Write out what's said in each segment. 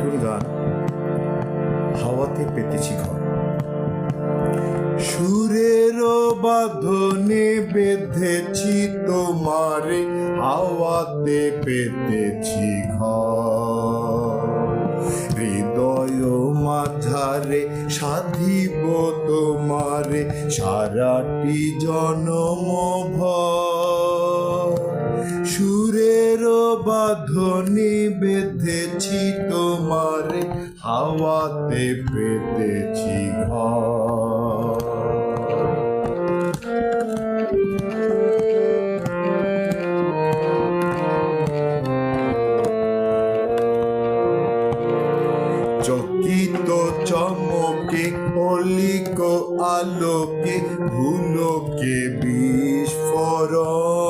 নতুন গান হাওয়াতে পেতেছি ঘর। সুরের বাঁধনে বেঁধেছি তোমারে, হাওয়াতে পেতেছি ঘর। হৃদয় মাঝারে সাধিব তোমারে, সারাটি জনম সুরের বাঁধনে বেঁধেছি তোমারে হাওয়াতে পেতেছি ঘর। চকিত চমকে অলিক আলোকে ভুলকে বিস্ফোরণ।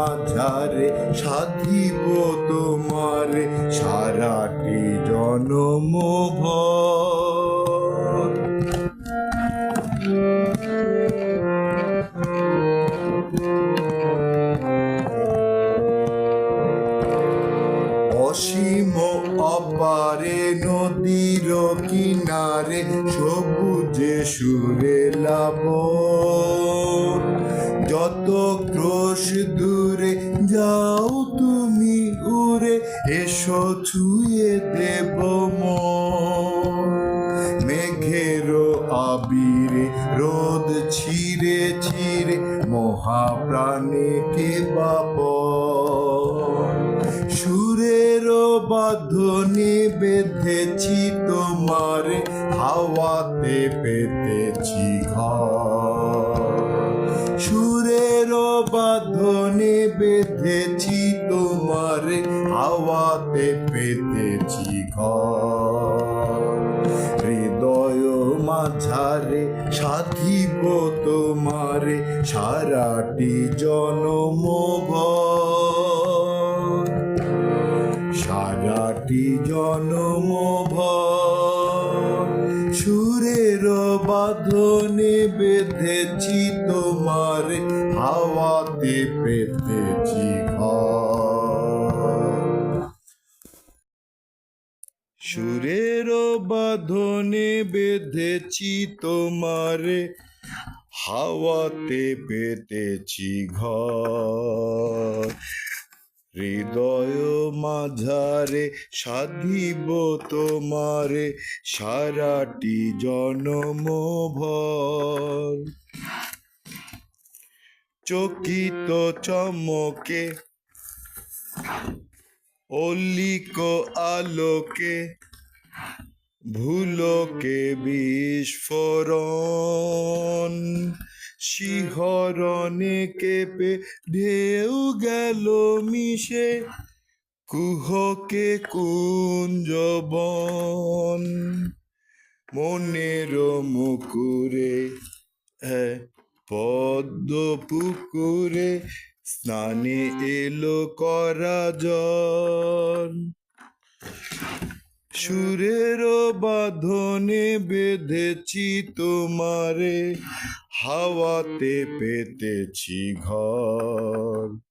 মাঝারে সাধিব তোমারে, সারাটি জনম অসীম অপারে নদীর কিনারে সবুজে সুরে লাভ যত ক্রোশ দূরে যাও তুমি উড়ে এসো ছুঁয়ে দেব মেঘের আবিরে, রোদ ছিঁড়ে ছিঁড়ে, মহাপ্রাণে কে বাপ সুরের বাঁধনে বেঁধেছি তোমার, হাওয়াতে পেতেছি ঘর। বেঁধেছি তোমারে হাওয়াতে পেতেছি ঘর। হৃদয় মাঝারে সাধিব তোমারে সারাটি জনম সারাটি জনম সুরের বাঁধনে বেঁধেছি তোমারে হাওয়াতে পেতেছি সুরের বাঁধনে বেঁধেছি তোমারে হাওয়াতে পেতেছি ঘর। হৃদয় মাঝারে সাধিব তোমারে সারাটি জনম ভর চকিত চমকে অলিক আলোকে ভুলকে বিস্ফোরণ। শিহরণে কেঁপে ঢেউ গেল মিশে। কুহকে কুঞ্জবন মনের মুকুরে পদ্ম পুকুরে স্নানে এলো করা জন সুরের বাঁধনে বেঁধেছি তোমারে হাওয়াতে পেতেছি ঘর।